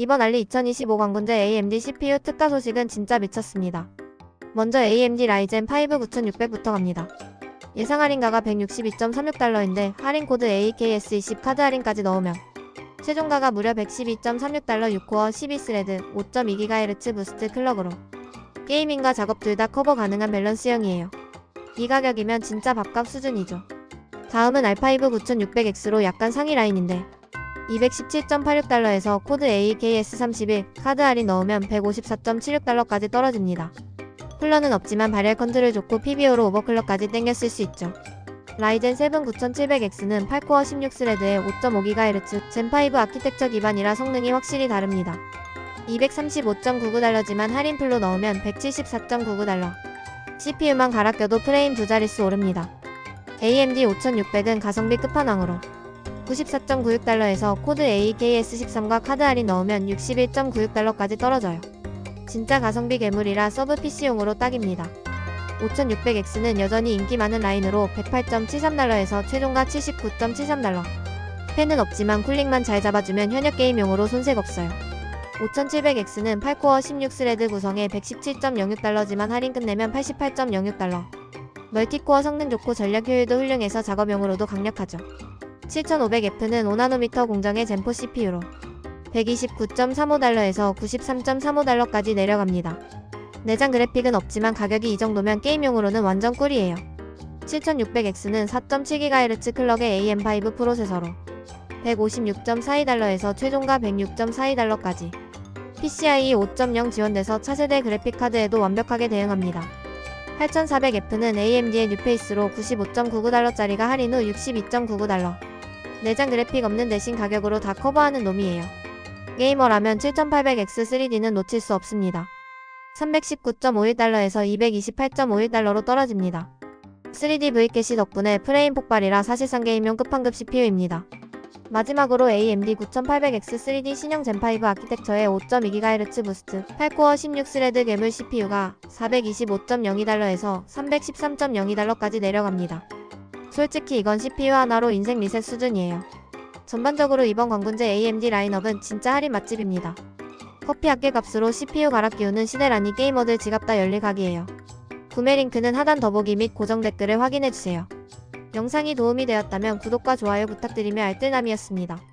이번 알리 2025 광군제 AMD CPU 특가 소식은 진짜 미쳤습니다. 먼저 AMD 라이젠 5 9600부터 갑니다. 예상 할인가가 162.36달러인데 할인 코드 AKS20 카드 할인까지 넣으면 최종가가 무려 112.36달러 6코어 12스레드 5.2GHz 부스트 클럭으로 게이밍과 작업 둘 다 커버 가능한 밸런스형이에요. 이 가격이면 진짜 밥값 수준이죠. 다음은 알파5 9600X로 약간 상위 라인인데 217.86달러에서 코드 AKS31 카드 할인 넣으면 154.76달러까지 떨어집니다. 쿨러는 없지만 발열 컨트롤 좋고 PBO로 오버클럭까지 땡겨 쓸 수 있죠. 라이젠 7 9700X는 8코어 16스레드에 5.5GHz 젠5 아키텍처 기반이라 성능이 확실히 다릅니다. 235.99달러지만 할인 풀로 넣으면 174.99달러. CPU만 갈아 껴도 프레임 두 자릿수 오릅니다. AMD 5600은 가성비 끝판왕으로 94.96달러에서 코드 AKS13과 카드 할인 넣으면 61.96달러까지 떨어져요. 진짜 가성비 괴물이라 서브 PC용으로 딱입니다. 5600X는 여전히 인기 많은 라인으로 108.73달러에서 최종가 79.73달러. 팬은 없지만 쿨링만 잘 잡아주면 현역 게임용으로 손색 없어요. 5700X는 8코어 16스레드 구성에 117.06달러지만 할인 끝내면 88.06달러. 멀티코어 성능 좋고 전략 효율도 훌륭해서 작업용으로도 강력하죠. 7500F는 5나노미터 공정의 젠4 CPU로 129.35달러에서 93.35달러까지 내려갑니다. 내장 그래픽은 없지만 가격이 이 정도면 게임용으로는 완전 꿀이에요. 7600X는 4.7GHz 클럭의 AM5 프로세서로 156.42달러에서 최종가 106.42달러까지 PCIe 5.0 지원돼서 차세대 그래픽카드에도 완벽하게 대응합니다. 8400F는 AMD의 뉴페이스로 95.99달러짜리가 할인 후 62.99달러. 내장 그래픽 없는 대신 가격으로 다 커버하는 놈이에요. 게이머라면 7800X 3D는 놓칠 수 없습니다. 319.51달러에서 228.51달러로 떨어집니다. 3D V 캐시 덕분에 프레임 폭발이라 사실상 게임용 끝판급 CPU입니다. 마지막으로 AMD 9800X 3D 신형 젠5 아키텍처의 5.2GHz 부스트 8코어 16스레드 괴물 CPU가 425.02달러에서 313.02달러까지 내려갑니다. 솔직히 이건 CPU 하나로 인생 리셋 수준이에요. 전반적으로 이번 광군제 AMD 라인업은 진짜 할인 맛집입니다. 커피 학계 값으로 CPU 갈아 끼우는 시대라니 게이머들 지갑 다 열릴 각이에요. 구매 링크는 하단 더보기 및 고정 댓글을 확인해주세요. 영상이 도움이 되었다면 구독과 좋아요 부탁드리며 알뜰남이었습니다.